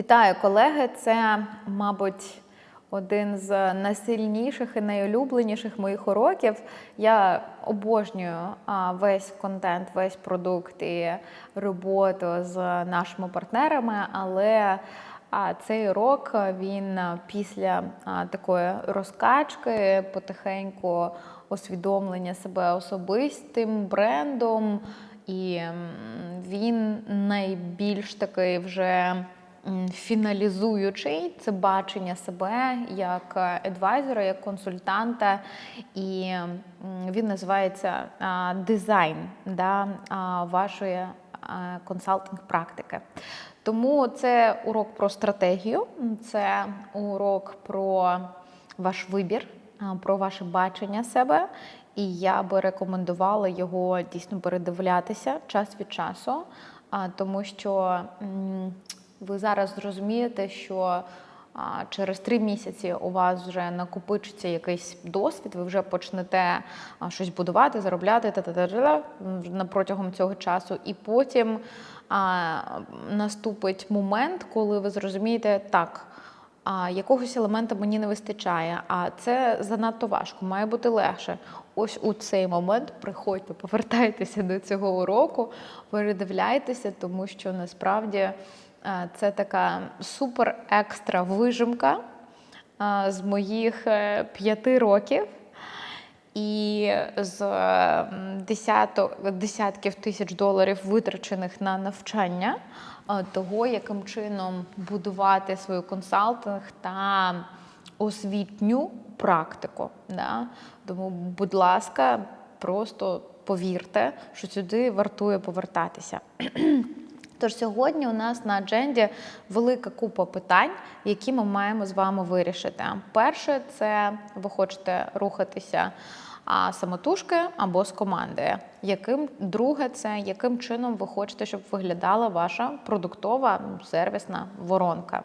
Вітаю, колеги! Це, мабуть, один з найсильніших і найулюбленіших моїх уроків. Я обожнюю весь контент, весь продукт і роботу з нашими партнерами, але цей урок він після такої розкачки, потихеньку усвідомлення себе особистим брендом, і він найбільш такий вже фіналізуючий це бачення себе як едвайзера, як консультанта, і він називається дизайн да, вашої консалтинг практики. Тому це урок про стратегію, це урок про ваш вибір, про ваше бачення себе. І я би рекомендувала його дійсно передивлятися час від часу, тому що ви зараз зрозумієте, що через три місяці у вас вже накопичиться якийсь досвід, ви вже почнете щось будувати, заробляти та-та-та-та, протягом цього часу, і потім а, наступить момент, коли ви зрозумієте, так. А якогось елемента мені не вистачає, а це занадто важко, має бути легше. Ось у цей момент приходьте, повертайтеся до цього уроку, передивляйтеся, тому що насправді це така супер екстра вижимка е, з моїх е, п'яти років. І з десяток, десятків тисяч доларів витрачених на навчання е, того, яким чином будувати свою консалтинг та освітню практику. Да? Тому, будь ласка, просто повірте, що сюди вартує повертатися. Тож сьогодні у нас на адженді велика купа питань, які ми маємо з вами вирішити. Перше, це ви хочете рухатися самотужки або з командою. Яким друге, це яким чином ви хочете, щоб виглядала ваша продуктова сервісна воронка.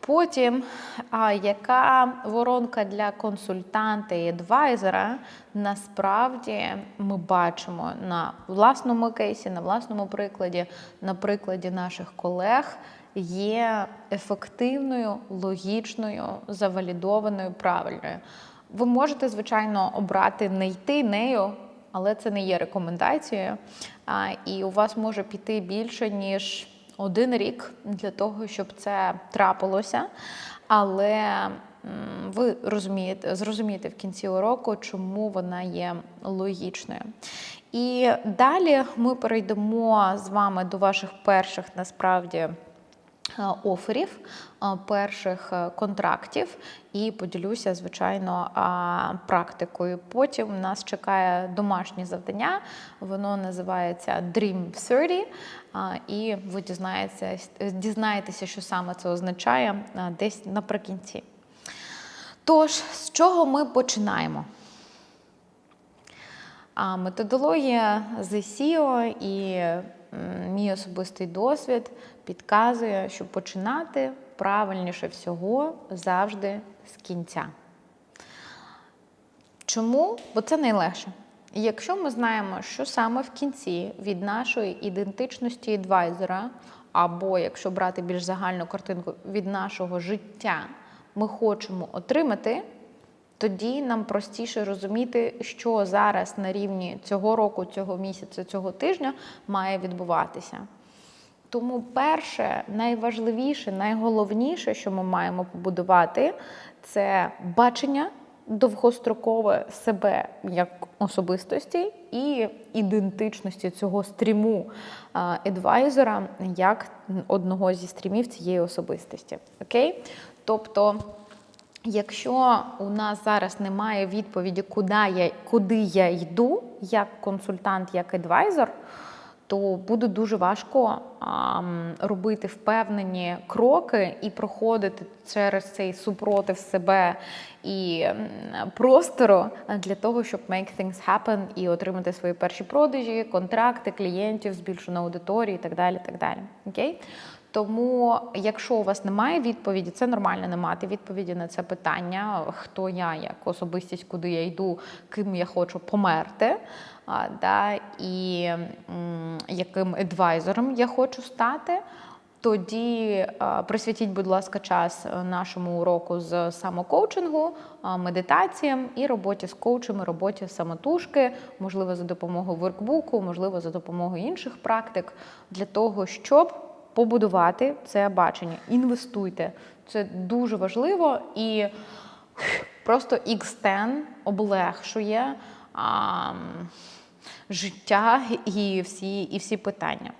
Потім, а, яка воронка для консультанта і адвайзера, насправді ми бачимо на власному кейсі, на власному прикладі, на прикладі наших колег, є ефективною, логічною, завалідованою, правильною. Ви можете, звичайно, обрати не йти нею, але це не є рекомендацією. І у вас може піти більше, ніж один рік для того, щоб це трапилося. Але ви розумієте, зрозумієте в кінці уроку, чому вона є логічною. І далі ми перейдемо з вами до ваших перших насправді. е, Оферів е, перших е, контрактів і поділюся, звичайно, практикою. Потім нас чекає домашнє завдання, воно називається Dream 30, а, і ви дізнаєтеся, дізнаєтеся, що саме це означає десь наприкінці. Тож, з чого ми починаємо? Методологія з SEO і мій особистий досвід підказує, що починати правильніше всього завжди з кінця. Чому? Бо це найлегше. Якщо ми знаємо, що саме в кінці від нашої ідентичності адвайзера, або якщо брати більш загальну картинку від нашого життя, ми хочемо отримати, тоді нам простіше розуміти, що зараз на рівні цього року, цього місяця, цього тижня має відбуватися. Тому перше, найважливіше, найголовніше, що ми маємо побудувати, це бачення довгострокове себе як особистості і ідентичності цього стріму едвайзера як одного зі стрімів цієї особистості. Окей? Тобто. Якщо у нас зараз немає відповіді, куди я, куди я йду, як консультант, як адвайзер, то буде дуже важко а, робити впевнені кроки і проходити через цей супротив себе і простору для того, щоб make things happen і отримати свої перші продажі, контракти, клієнтів, збільшену аудиторію і так далі. Так далі. Окей? Тому, якщо у вас немає відповіді, це нормально не мати відповіді на це питання, хто я як особистість, куди я йду, ким я хочу померти, да, і яким адвайзером я хочу стати. тоді присвятіть, будь ласка, час нашому уроку з самокоучингу, медитаціям і роботі з коучами, роботі самотужки, можливо, за допомогою воркбуку, можливо, за допомогою інших практик, для того, щоб побудувати це бачення. Інвестуйте. Це дуже важливо і просто X10 облегшує життя і всі, і всі питання.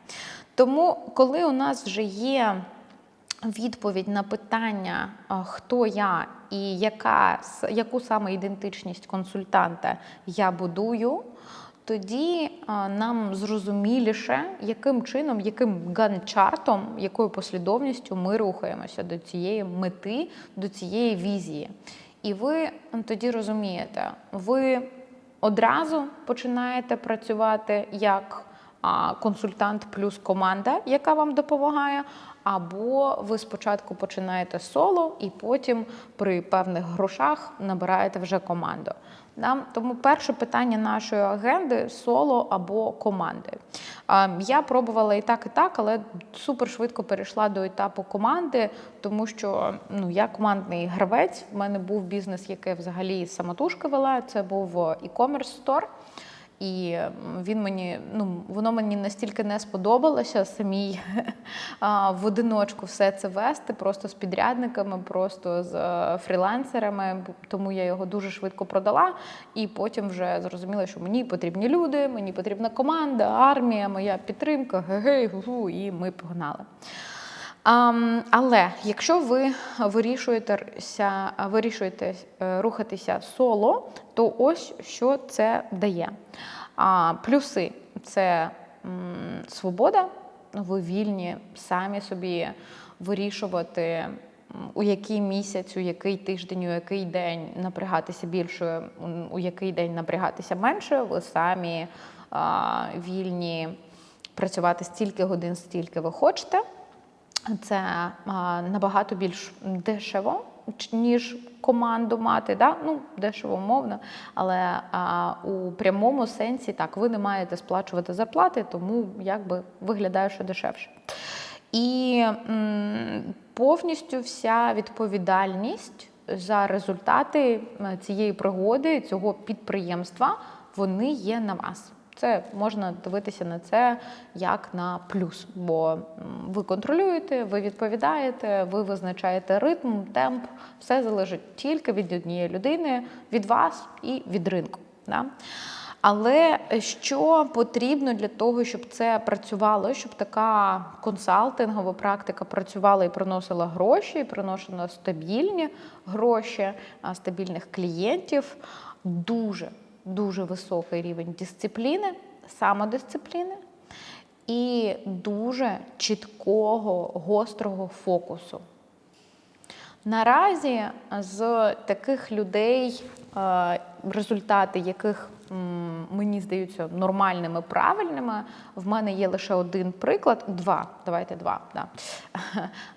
Тому, коли у нас вже є відповідь на питання, хто я і яка, яку саме ідентичність консультанта я будую, тоді нам зрозуміліше, яким чином, яким ганчартом, якою послідовністю ми рухаємося до цієї мети, до цієї візії. І ви тоді розумієте, ви одразу починаєте працювати як консультант плюс команда, яка вам допомагає. Або ви спочатку починаєте соло, і потім при певних грошах набираєте вже команду. Тому перше питання нашої агенди соло або команди. Я пробувала і так, і так, але супер швидко перейшла до етапу команди, тому що ну, я командний гравець. В мене був бізнес, який взагалі самотужки вела. Це був e-commerce стор. І він мені, ну воно мені настільки не сподобалося самій в одиночку все це вести, просто з підрядниками, просто з е, фрілансерами. Тому я його дуже швидко продала. І потім вже зрозуміла, що мені потрібні люди, мені потрібна команда, армія, моя підтримка, гей, гу, і ми погнали. Але якщо ви вирішуєтеся, вирішуєте е, рухатися соло, то ось що це дає. Плюси це свобода, ви вільні самі собі вирішувати, у який місяць, у який тиждень, у який день напрягатися більше, у який день напрягатися менше. Ви самі вільні працювати стільки годин, стільки ви хочете. Це набагато більш дешево, ніж команду мати. Да? Ну, дешево умовно, але у прямому сенсі так, ви не маєте сплачувати зарплати, тому якби виглядає, що дешевше. І повністю вся відповідальність за результати цієї пригоди, цього підприємства, вони є на вас. Це можна дивитися на це як на плюс, бо ви контролюєте, ви відповідаєте, ви визначаєте ритм, темп, все залежить тільки від однієї людини, від вас і від ринку. Да? Але що потрібно для того, щоб це працювало, щоб така консалтингова практика працювала і приносила гроші, і приносила стабільні гроші, стабільних клієнтів, дуже дуже високий рівень дисципліни, самодисципліни і дуже чіткого, гострого фокусу. Наразі з таких людей, е, результати яких мені здаються нормальними, правильними, в мене є лише один приклад, два. Давайте два. Да.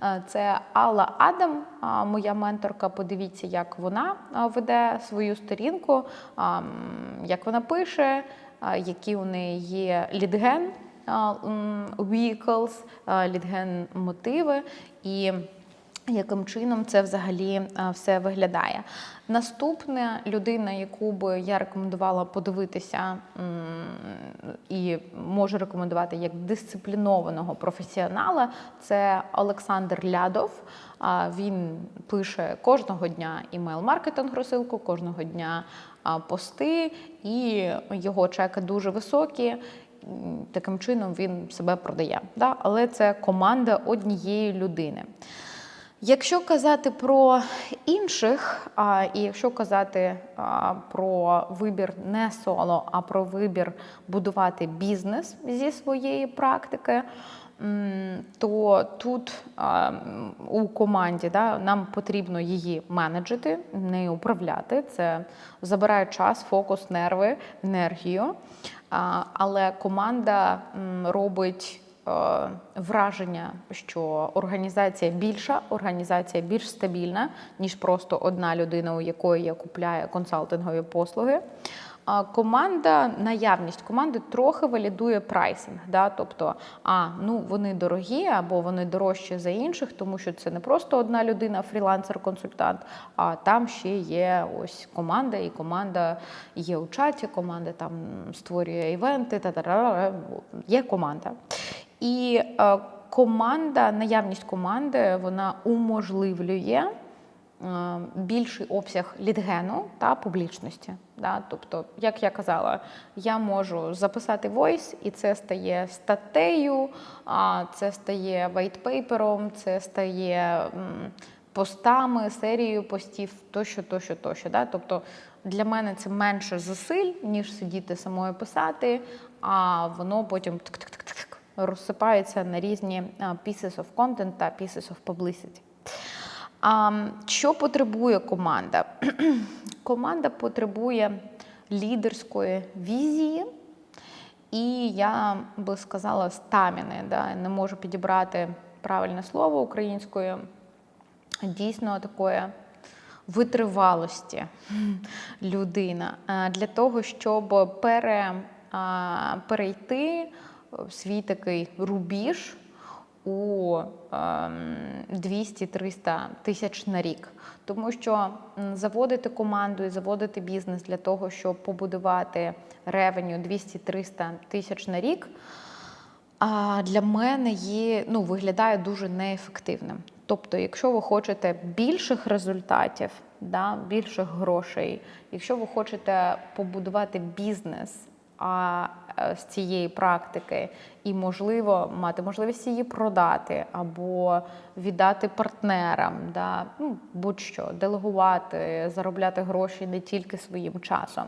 Е, Це Алла Адам, моя менторка. Подивіться, як вона веде свою сторінку, як вона пише, які у неї є лідген vehicles, лідген мотиви і яким чином це взагалі все виглядає. Наступна людина, яку би я рекомендувала подивитися і можу рекомендувати як дисциплінованого професіонала, це Олександр Лядов. Він пише кожного дня імейл-маркетинг розсилку, кожного дня пости, і його чеки дуже високі. Таким чином він себе продає. Але це команда однієї людини. Якщо казати про інших, а, і якщо казати а, про вибір не соло, а про вибір будувати бізнес зі своєї практики, то тут а, у команді да, нам потрібно її менеджити, нею управляти. Це забирає час, фокус, нерви, енергію. А, Але команда робить враження, що організація більша, організація більш стабільна, ніж просто одна людина, у якої я купляю консалтингові послуги. Команда, наявність команди трохи валідує прайсинг. Да? Тобто, а ну вони дорогі або вони дорожчі за інших, тому що це не просто одна людина, фрілансер-консультант, а там ще є ось команда, і команда є у чаті, команда там створює івенти, та є команда. І е, команда, наявність команди, вона уможливлює е, більший обсяг лідгену та публічності. Да? Тобто, як я казала, я можу записати войс, і це стає статтею, це стає вайтпейпером, це стає постами, серією постів, тощо, тощо, тощо. Да? Тобто для мене це менше зусиль, ніж сидіти самою писати, а воно потім тик-тик-тик-тик розсипається на різні pieces of content та pieces of publicity. Що потребує команда? команда потребує лідерської візії, і я би сказала стаміни. Да? Не можу підібрати правильне слово українською. Дійсно такої витривалості людина для того, щоб пере, перейти свій такий рубіж у ем, 200-300 тисяч на рік. Тому що заводити команду і заводити бізнес для того, щоб побудувати ревеню 200-300 тисяч на рік, для мене є, ну, виглядає дуже неефективним. Тобто, якщо ви хочете більших результатів, да, більших грошей, якщо ви хочете побудувати бізнес а, з цієї практики. І, можливо, мати можливість її продати або віддати партнерам, да, ну, будь-що, делегувати, заробляти гроші не тільки своїм часом,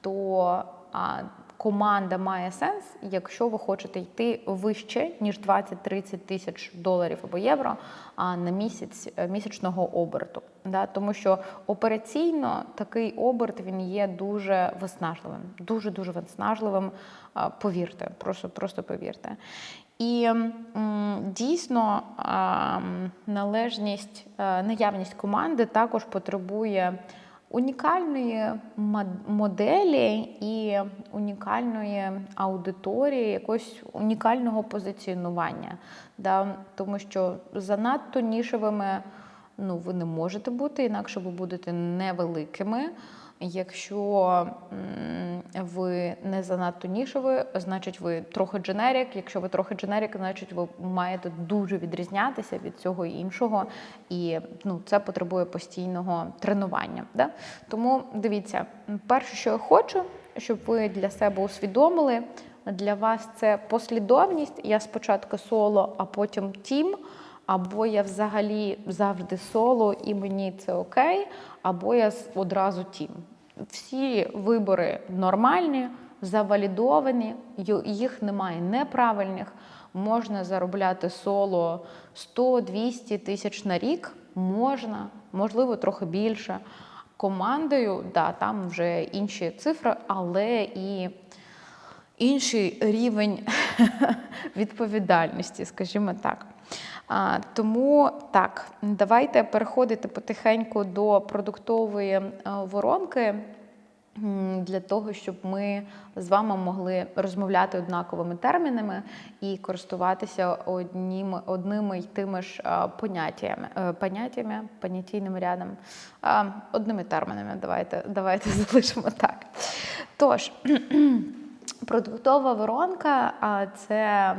то а, команда має сенс, якщо ви хочете йти вище, ніж 20-30 тисяч доларів або євро на місяць е, місячного оберту. Да? Тому що операційно такий оберт він є дуже виснажливим, дуже дуже виснажливим. Повірте, просто, просто повірте. І дійсно належність, е, наявність команди також потребує унікальної мод- моделі і унікальної аудиторії, якогось унікального позиціонування. Да? Тому що занадто нішевими ну, ви не можете бути, інакше ви будете невеликими. Якщо ви не занадто нішеві, значить ви трохи дженерік. Якщо ви трохи дженерік, значить ви маєте дуже відрізнятися від цього іншого, і ну, це потребує постійного тренування. Да? Тому дивіться, перше, що я хочу, щоб ви для себе усвідомили, для вас це послідовність. Я спочатку соло, а потім тім. Або я взагалі завжди соло і мені це окей, або я одразу тім. Всі вибори нормальні, завалідовані, їх немає неправильних. Можна заробляти соло 100-200 тисяч на рік, можна, можливо, трохи більше. Командою, да, там вже інші цифри, але і інший рівень відповідальності, скажімо так. А, тому так, давайте переходити потихеньку до продуктової е, воронки. Для того, щоб ми з вами могли розмовляти однаковими термінами і користуватися однім, одними й тими ж поняттями, е, поняттями, понятійним рядом, одними термінами. Давайте, давайте залишимо так. Тож. Продуктова воронка це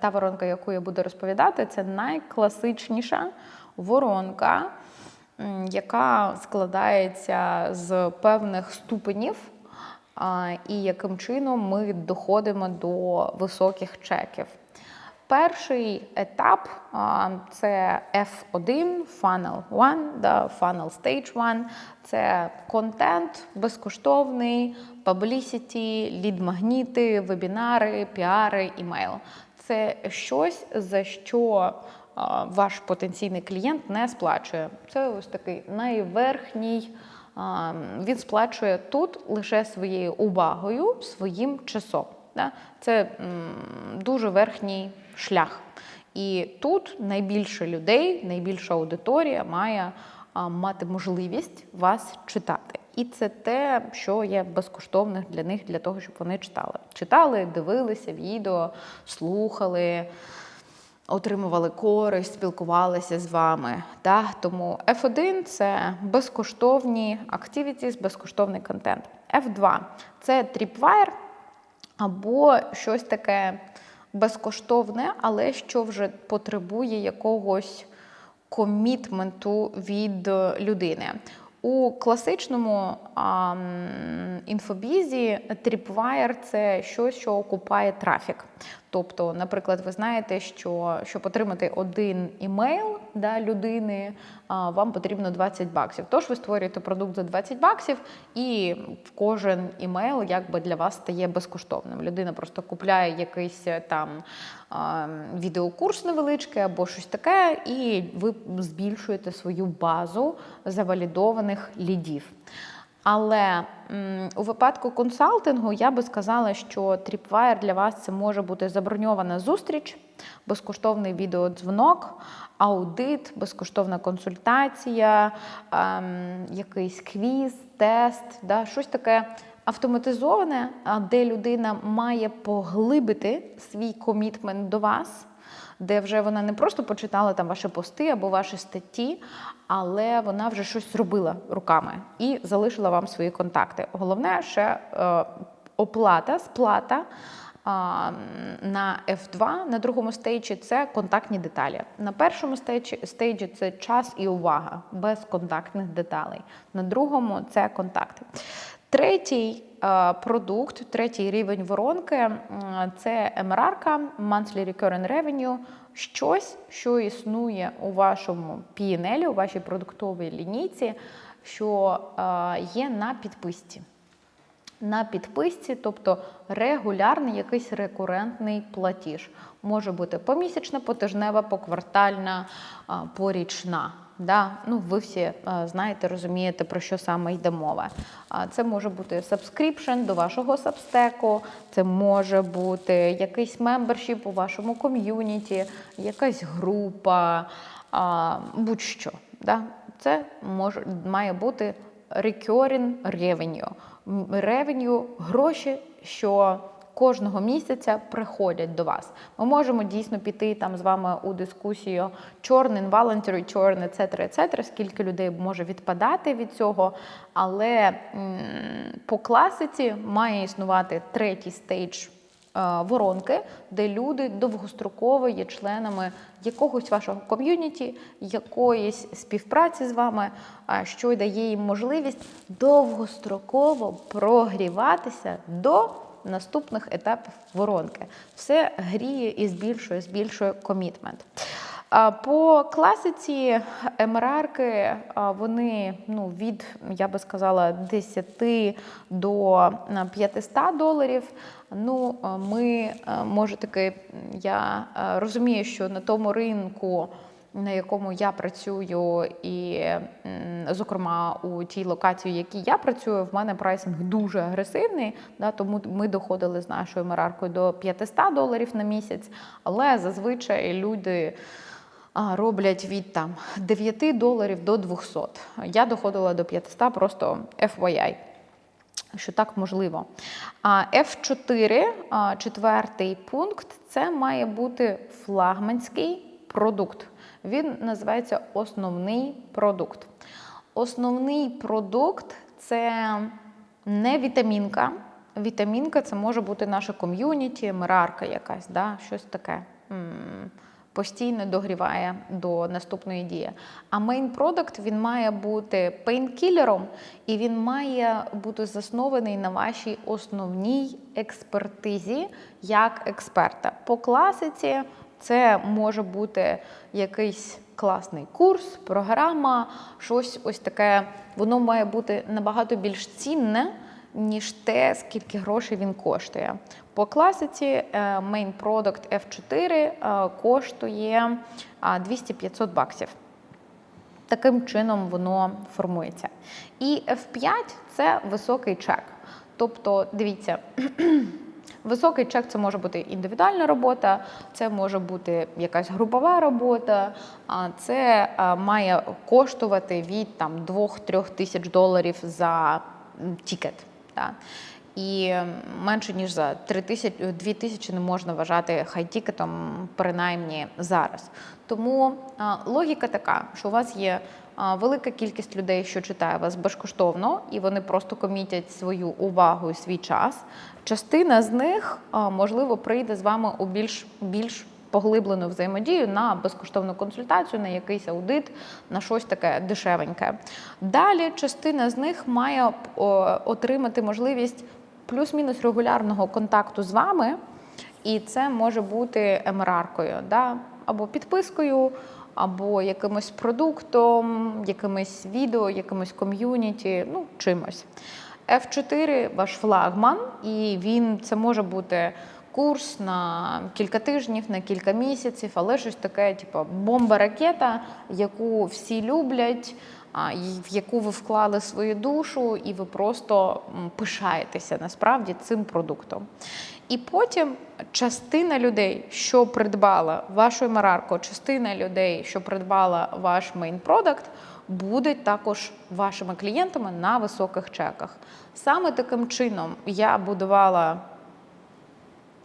та воронка, яку я буду розповідати, це найкласичніша воронка, яка складається з певних ступенів, і яким чином ми доходимо до високих чеків. Перший етап це F1, Funnel 1, да, Funnel Stage 1. Це контент безкоштовний, publicity, лід-магніти, вебінари, піари, імейл. Це щось, за що ваш потенційний клієнт не сплачує. Це ось такий найверхній. Він сплачує тут лише своєю увагою, своїм часом. Це дуже верхній шлях. І тут найбільше людей, найбільша аудиторія має мати можливість вас читати. І це те, що є безкоштовне для них, для того, щоб вони читали. Читали, дивилися відео, слухали отримували користь, спілкувалися з вами. Да? Тому F1 це безкоштовні activities, безкоштовний контент. F2 це Tripwire або щось таке безкоштовне, але що вже потребує якогось комітменту від людини. У класичному інфобізі Tripwire – це щось, що окупає трафік. Тобто, наприклад, ви знаєте, що щоб отримати один імейл да, людини, вам потрібно 20 баксів. Тож ви створюєте продукт за 20 баксів, і кожен імейл якби для вас стає безкоштовним. Людина просто купляє якийсь е, там відеокурс невеличкий або щось таке, і ви збільшуєте свою базу завалідованих лідів. Але м, у випадку консалтингу я би сказала, що Tripwire для вас це може бути заброньована зустріч, безкоштовний відеодзвонок, аудит, безкоштовна консультація, ем, якийсь квіз, тест, да, щось таке автоматизоване, де людина має поглибити свій комітмент до вас де вже вона не просто почитала там ваші пости або ваші статті, але вона вже щось зробила руками і залишила вам свої контакти. Головне ще е, оплата, сплата. На F2, на другому стейджі це контактні деталі. На першому стейджі, стейджі це час і увага без контактних деталей. На другому це контакти. Третій е, продукт, третій рівень воронки це МРР, Monthly Recurring Revenue, щось, що існує у вашому PNL, у вашій продуктовій лінійці, що е, є на підписці. На підписці, тобто регулярний якийсь рекурентний платіж. Може бути помісячна, потижнева, поквартальна, порічна. Да? Ну, ви всі е, знаєте, розумієте, про що саме йде мова. Це може бути subscription до вашого сабстеку, це може бути якийсь мембершіп у вашому ком'юніті, якась група, будь-що. Да? Це може, має бути recurring revenue. Revenue – гроші, що кожного місяця приходять до вас. Ми можемо дійсно піти там з вами у дискусію чорний, involuntary чорний, etc., etc., скільки людей може відпадати від цього. Але м, по класиці має існувати третій стейдж воронки, де люди довгостроково є членами якогось вашого ком'юніті, якоїсь співпраці з вами, а, що дає їм можливість довгостроково прогріватися до наступних етапів воронки. Все гріє і збільшує, збільшує комітмент. По класиці МРРки вони ну, від, я би сказала, 10 до 500 доларів. Ну, ми може таки, я розумію, що на тому ринку. На якому я працюю, і, зокрема, у тій локації, в якій я працюю, в мене прайсинг дуже агресивний. Да, тому ми доходили з нашою мераркою до 500 доларів на місяць, але зазвичай люди роблять від там 9 доларів до 200. Я доходила до 500 просто FYI. Що так можливо. А F4, четвертий пункт, це має бути флагманський продукт. Він називається основний продукт. Основний продукт це не вітамінка. Вітамінка це може бути наше ком'юніті, мерарка якась, да? щось таке. Постійно догріває до наступної дії. А мейн продукт він має бути пейнкілером, і він має бути заснований на вашій основній експертизі як експерта. По класиці це може бути якийсь класний курс, програма, щось ось таке. Воно має бути набагато більш цінне, ніж те, скільки грошей він коштує. По класиці е, Main Product F4 е, коштує 200-500 баксів. Таким чином воно формується. І F5 це високий чек. Тобто, дивіться, Високий чек це може бути індивідуальна робота, це може бути якась групова робота, а це має коштувати від там 2-3 тисяч доларів за тікет. Да? І менше ніж за 3 тисячі, 2 тисячі не можна вважати хай-тікетом, принаймні зараз. Тому логіка така, що у вас є велика кількість людей, що читає вас безкоштовно, і вони просто комітять свою увагу і свій час. Частина з них, можливо, прийде з вами у більш більш поглиблену взаємодію на безкоштовну консультацію, на якийсь аудит, на щось таке дешевеньке. Далі частина з них має отримати можливість плюс-мінус регулярного контакту з вами, і це може бути МРР-кою, да? або підпискою, або якимось продуктом, якимось відео, якимось ком'юніті, ну чимось. F4 ваш флагман, і він це може бути курс на кілька тижнів, на кілька місяців, але щось таке, типу бомба-ракета, яку всі люблять, в яку ви вклали свою душу, і ви просто пишаєтеся насправді цим продуктом. І потім частина людей, що придбала вашу марарку, частина людей, що придбала ваш мейн продакт, будуть також вашими клієнтами на високих чеках. Саме таким чином я будувала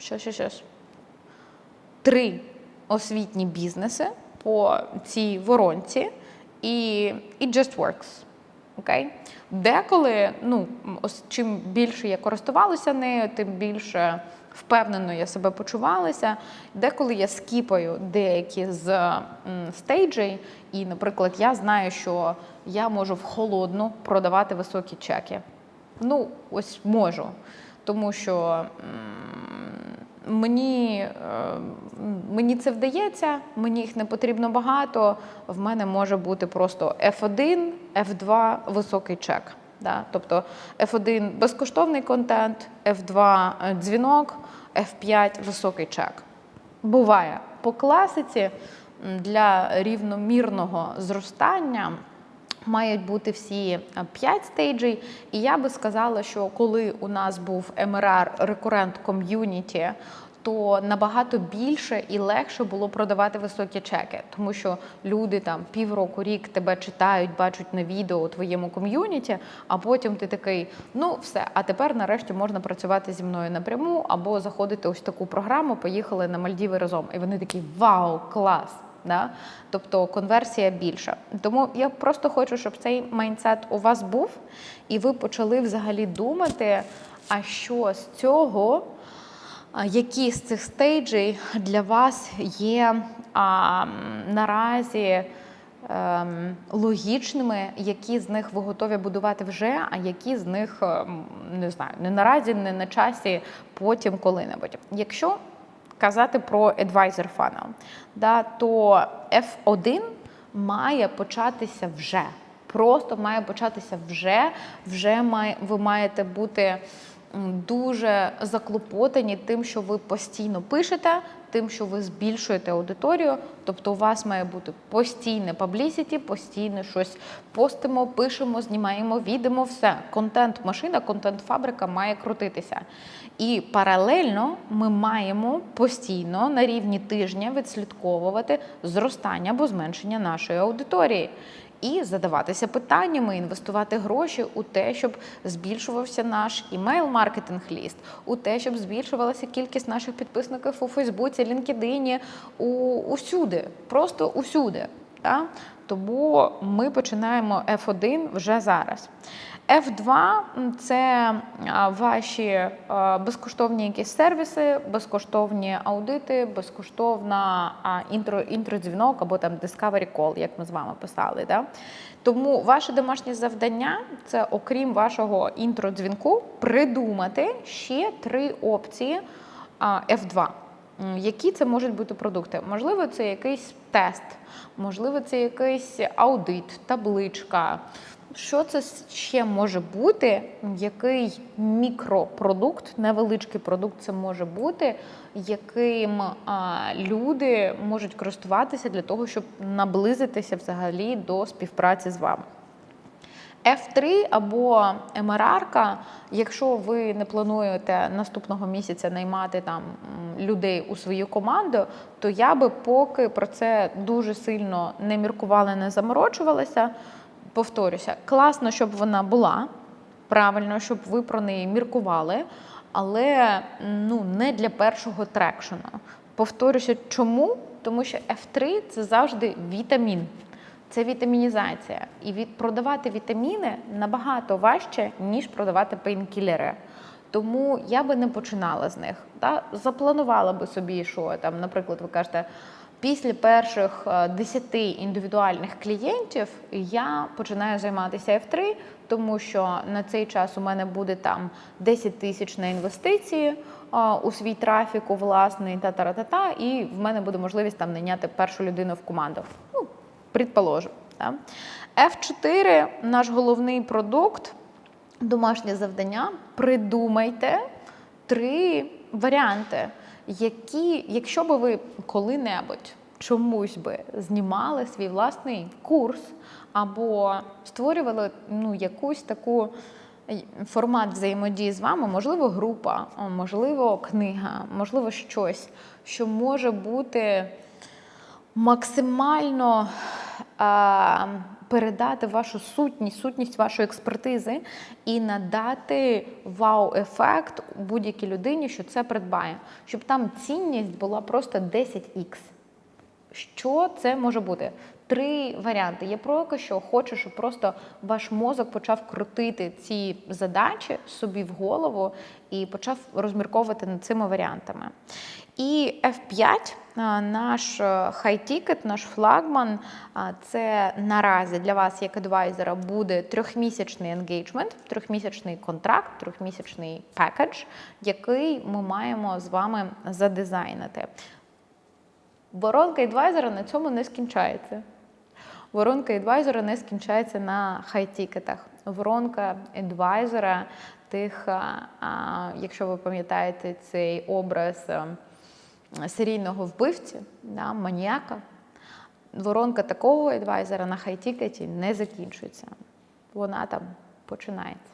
що, що, що, три освітні бізнеси по цій воронці, і it just works. Окей? Деколи, ну, ос- чим більше я користувалася нею, тим більше впевнено я себе почувалася. Деколи я скіпаю деякі з м, стейджей, і, наприклад, я знаю, що я можу в холодну продавати високі чеки. Ну, ось можу. Тому що м, мені, е, мені це вдається, мені їх не потрібно багато. В мене може бути просто F1, F2 високий чек. Да? Тобто F1 безкоштовний контент, F2 е, дзвінок, F5 високий чек. Буває по класиці для рівномірного зростання мають бути всі 5 стейджей. І я би сказала, що коли у нас був МРР рекурент ком'юніті, то набагато більше і легше було продавати високі чеки, тому що люди там півроку, рік тебе читають, бачать на відео у твоєму ком'юніті, а потім ти такий: ну все, а тепер нарешті можна працювати зі мною напряму або заходити ось таку програму, поїхали на Мальдіви разом. І вони такі вау, клас! Да? Тобто конверсія більша. Тому я просто хочу, щоб цей майндсет у вас був, і ви почали взагалі думати, а що з цього, які з цих стейджей для вас є а, наразі ем, логічними, які з них ви готові будувати вже, а які з них ем, не знаю, не наразі, не на часі, потім коли-небудь. Якщо казати про advisor funnel, да, то F1 має початися вже. Просто має початися вже. Вже має, ви маєте бути дуже заклопотані тим, що ви постійно пишете, тим, що ви збільшуєте аудиторію. Тобто у вас має бути постійне publicity, постійно щось постимо, пишемо, знімаємо, відемо, все. Контент-машина, контент-фабрика має крутитися. І паралельно ми маємо постійно на рівні тижня відслідковувати зростання або зменшення нашої аудиторії. І задаватися питаннями, інвестувати гроші у те, щоб збільшувався наш імейл-маркетинг ліст, у те, щоб збільшувалася кількість наших підписників у Фейсбуці, LinkedIn, у усюди, просто усюди. Та? Тому ми починаємо F1 вже зараз. F2 – це ваші безкоштовні якісь сервіси, безкоштовні аудити, безкоштовна інтро, інтродзвінок або там Discovery Call, як ми з вами писали. Да? Тому ваше домашнє завдання це, окрім вашого інтродзвінку, придумати ще три опції а, F2. Які це можуть бути продукти? Можливо, це якийсь тест, можливо, це якийсь аудит, табличка. Що це ще може бути? Який мікропродукт, невеличкий продукт це може бути, яким а, люди можуть користуватися для того, щоб наблизитися взагалі до співпраці з вами? F3 або МРР, якщо ви не плануєте наступного місяця наймати там людей у свою команду, то я би поки про це дуже сильно не міркувала, не заморочувалася. Повторюся, класно, щоб вона була. Правильно, щоб ви про неї міркували, але ну, не для першого трекшену. Повторюся, чому? Тому що F3 це завжди вітамін, це вітамінізація. І від продавати вітаміни набагато важче, ніж продавати пейнкілери. Тому я би не починала з них. Та? Запланувала би собі, що там, наприклад, ви кажете, Після перших е, 10 індивідуальних клієнтів я починаю займатися F3, тому що на цей час у мене буде там 10 тисяч на інвестиції у свій трафік, у власний та-та-та-та, і в мене буде можливість там найняти першу людину в команду. Ну, предположим. Да? F4 наш головний продукт, домашнє завдання. Придумайте три варіанти, які, якщо би ви коли-небудь чомусь би знімали свій власний курс або створювали ну, якусь таку формат взаємодії з вами, можливо, група, можливо, книга, можливо, щось, що може бути максимально а, передати вашу сутність, сутність вашої експертизи і надати вау-ефект будь-якій людині, що це придбає, щоб там цінність була просто 10х. Що це може бути? Три варіанти. Я поки що хочу, щоб просто ваш мозок почав крутити ці задачі собі в голову і почав розмірковувати над цими варіантами. І F5, а, наш хай-тікет, наш флагман, це наразі для вас, як адвайзера, буде трьохмісячний енгейджмент, трьохмісячний контракт, трьохмісячний пекедж, який ми маємо з вами задизайнити. Воронка адвайзера на цьому не скінчається. Воронка адвайзера не скінчається на хай-тікетах. Воронка адвайзера тих, якщо ви пам'ятаєте цей образ а, серійного вбивці, да, маніяка, воронка такого адвайзера на хай-тікеті не закінчується. Вона там починається.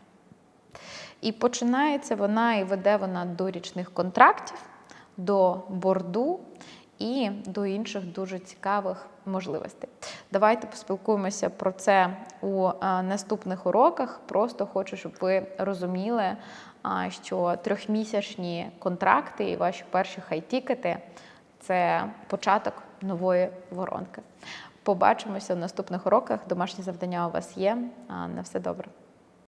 І починається вона і веде вона до річних контрактів, до борду і до інших дуже цікавих можливостей. Давайте поспілкуємося про це у е, наступних уроках. Просто хочу, щоб ви розуміли, що трьохмісячні контракти і ваші перші хай-тікети це початок нової воронки. Побачимося в наступних уроках. Домашні завдання у вас є. На все добре.